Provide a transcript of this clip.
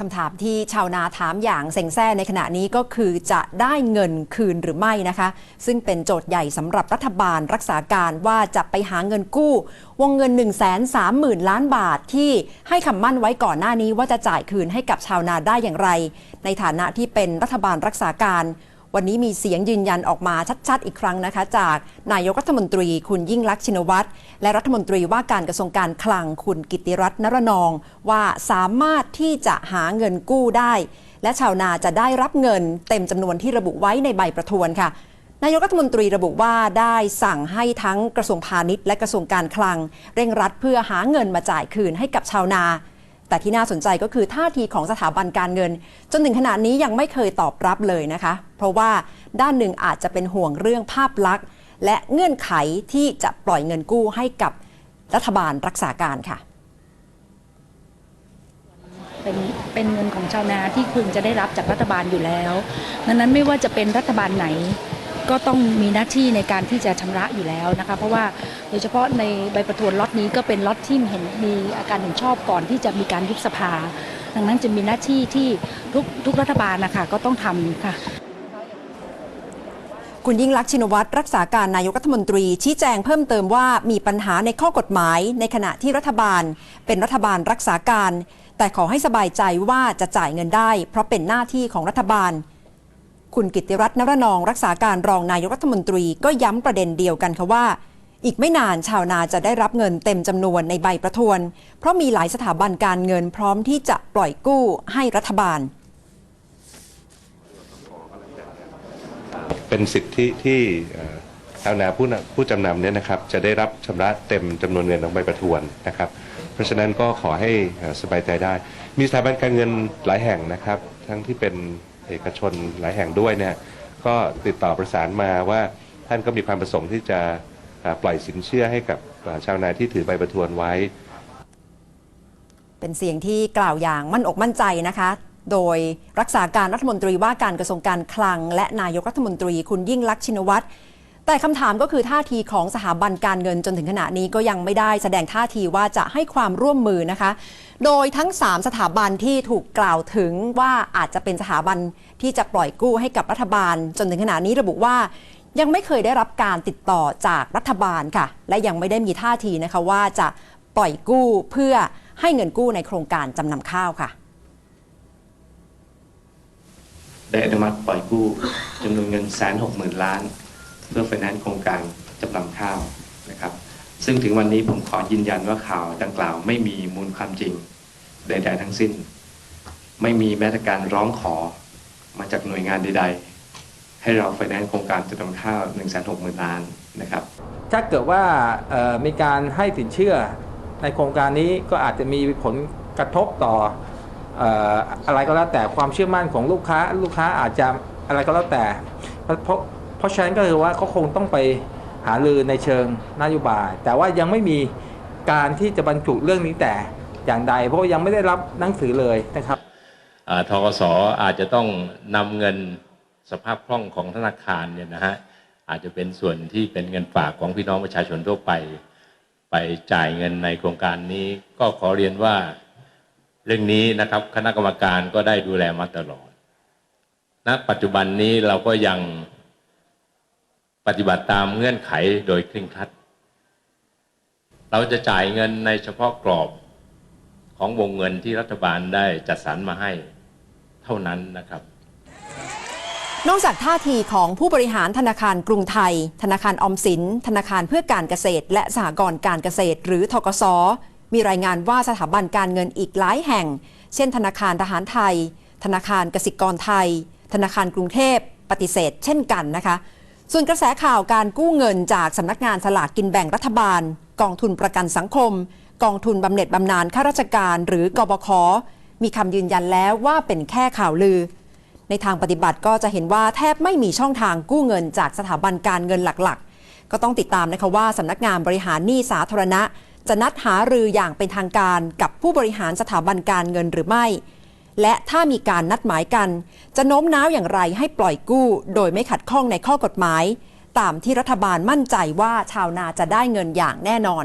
คำถามที่ชาวนาถามอย่างเซ็งแซ่ในขณะนี้ก็คือจะได้เงินคืนหรือไม่นะคะ ซึ่งเป็นโจทย์ใหญ่สำหรับรัฐบาลรักษาการว่าจะไปหาเงินกู้ วงเงิน 1 3 0 0 0 0 ล้านบาทที่ให้คำมั่นไว้ก่อนหน้านี้ว่าจะจ่ายคืนให้กับชาวนาได้อย่างไร ในฐานะที่เป็นรัฐบาลรักษาการ วันนี้มีเสียงยืนยันออกมาชัด ๆ อีกครั้งนะคะ จากนายกรัฐมนตรีคุณยิ่งลักษณ์ชินวัตรและรัฐมนตรีว่าการกระทรวงการคลังคุณกิติรัตน์นรนอง ว่าสามารถที่จะหาเงินกู้ได้ และชาวนาจะได้รับเงินเต็มจำนวนที่ระบุไว้ในใบประทวนค่ะนายกรัฐมนตรีระบุว่าได้สั่งให้ทั้งกระทรวงพาณิชย์และกระทรวงการคลัง เร่งรัดเพื่อหาเงินมาจ่ายคืนให้กับชาวนา แต่ที่น่าสนใจก็คือท่าทีของสถาบันการเงิน จนถึงขณะนี้ยังไม่เคยตอบรับเลยนะคะ เพราะว่าด้านหนึ่งอาจจะเป็นห่วงเรื่องภาพลักษณ์ และเงื่อนไขที่จะปล่อยเงินกู้ให้กับรัฐบาลรักษาการค่ะเป็นเป็นเงินของชาวนาที่พึงจะได้รับจากรัฐบาลอยู่แล้วดังนั้นไม่ว่าจะเป็นรัฐบาลไหน ก็ต้องมีหน้าที่ในการที่จะชำระอยู่แล้วนะคะ เพราะว่าโดยเฉพาะในใบประทวนล็อตนี้ก็เป็นล็อตที่เห็นมีอาการเห็นชอบก่อนที่จะมีการยุบสภา ดังนั้นจะมีหน้าที่ที่ทุกทุกรัฐบาลนะคะก็ต้องทำค่ะคุณยิ่งลักษณ์ชินวัตรรักษาการนายกรัฐมนตรี ชี้แจงเพิ่มเติมว่ามีปัญหาในข้อกฎหมาย ในขณะที่รัฐบาล เป็นรัฐบาลรักษาการ แต่ขอให้สบายใจว่าจะจ่ายเงินได้ เพราะเป็นหน้าที่ของรัฐบาล คุณกิติรัตน์นรนองรักษาการรองนายกรัฐมนตรีก็ย้ำประเด็นเดียวกันค่ะว่า อีกไม่นานชาวนาจะได้รับเงินเต็มจำนวนในใบประทวน เพราะมีหลายสถาบันการเงินพร้อมที่จะปล่อยกู้ให้รัฐบาล เป็นสิทธิที่ชาวนาผู้ผู้จำนำเนี่ยนะครับจะได้รับชำระเต็มจำนวนเงินของใบประทวนนะครับ เพราะฉะนั้นก็ขอให้สบายใจได้ มีสถาบันการเงินหลายแห่งนะครับ ทั้งที่เป็น เอกชนหลายแห่งด้วยเนี่ยก็ติดต่อประสานมาว่าท่านก็มีความประสงค์ที่จะปล่อยสินเชื่อให้กับชาวนาที่ถือใบประทวนไว้ เป็นเสียงที่กล่าวอย่างมั่นอกมั่นใจนะคะ โดยรักษาการรัฐมนตรีว่าการกระทรวงการคลัง และนายกรัฐมนตรีคุณยิ่งลักษณ์ชินวัตร แต่คำถามก็คือท่าทีของสถาบันการเงินจนถึงขณะนี้ก็ยังไม่ได้แสดงท่าทีว่าจะให้ความร่วมมือนะคะ โดยทั้ง 3 สถาบันที่ถูกกล่าวถึงว่าอาจจะเป็นสถาบันที่จะปล่อยกู้ให้กับรัฐบาล จนถึงขณะนี้ระบุว่ายังไม่เคยได้รับการติดต่อจากรัฐบาลค่ะ และยังไม่ได้มีท่าทีนะคะว่าจะปล่อยกู้เพื่อให้เงินกู้ในโครงการจำนำข้าวค่ะ ได้อนุมัติปล่อยกู้จำนวนเงินแสนหกหมื่นล้าน เพื่อไฟแนนซ์โครงการจำนำข้าวนะครับ ซึ่งถึงวันนี้ผมขอยืนยันว่าข่าวดังกล่าวไม่มีมูลความจริงใดๆทั้งสิ้น ไม่มีแม้แต่การร้องขอมาจากหน่วยงานใด ๆ ให้เราไฟแนนซ์โครงการจำนำข้าว 1 6 0 0 0 0ล้านนะครับ ถ้าเกิดว่ามีการให้สินเชื่อในโครงการนี้ก็อาจจะมีผลกระทบต่อเอ่ออะไรก็แล้วแต่ความเชื่อมั่นของลูกค้าลูกค้าอาจจะอะไรก็แล้วแต่เพราะ เพราะฉะนั้นก็คือว่าเขาคงต้องไปหารือในเชิงนโยบาย แต่ว่ายังไม่มีการที่จะบรรจุเรื่องนี้แต่อย่างใด เพราะยังไม่ได้รับหนังสือเลยนะครับทกสอาจจะต้องนำเงินสภาพคล่องของธนาคารเนี่ยนะฮะอาจจะเป็นส่วนที่เป็นเงินฝากของพี่น้องประชาชนทั่วไป ไปจ่ายเงินในโครงการนี้ ก็ขอเรียนว่าเรื่องนี้นะครับคณะกรรมการก็ได้ดูแลมาตลอดณปัจจุบันนี้เราก็ยัง ปฏิบัติตามเงื่อนไขโดยเคร่งครัด เราจะจ่ายเงินในเฉพาะกรอบของวงเงินที่รัฐบาลได้จัดสรรมาให้เท่านั้นนะครับ นอกจากท่าทีของผู้บริหารธนาคารกรุงไทย ธนาคารออมสิน ธนาคารเพื่อการเกษตร และสหกรณ์การเกษตร หรือทกส มีรายงานว่าสถาบันการเงินอีกหลายแห่ง เช่น ธนาคารทหารไทย ธนาคารกสิกรไทย ธนาคารกรุงเทพปฏิเสธ เช่นกันนะคะ ส่วนกระแสข่าวการกู้เงินจากสำนักงานสลากกินแบ่งรัฐบาล กองทุนประกันสังคม กองทุนบำเหน็จบำนาญข้าราชการ หรือกบขมีคำยืนยันแล้วว่าเป็นแค่ข่าวลือ ในทางปฏิบัติก็จะเห็นว่าแทบไม่มีช่องทางกู้เงินจากสถาบันการเงินหลักๆ ก็ต้องติดตามนะคะว่าสำนักงานบริหารหนี้สาธารณะ จะนัดหารืออย่างเป็นทางการกับผู้บริหารสถาบันการเงินหรือไม่ และถ้ามีการนัดหมายกัน จะโน้มน้าวอย่างไรให้ปล่อยกู้ โดยไม่ขัดข้องในข้อกฎหมาย ตามที่รัฐบาลมั่นใจว่าชาวนาจะได้เงินอย่างแน่นอน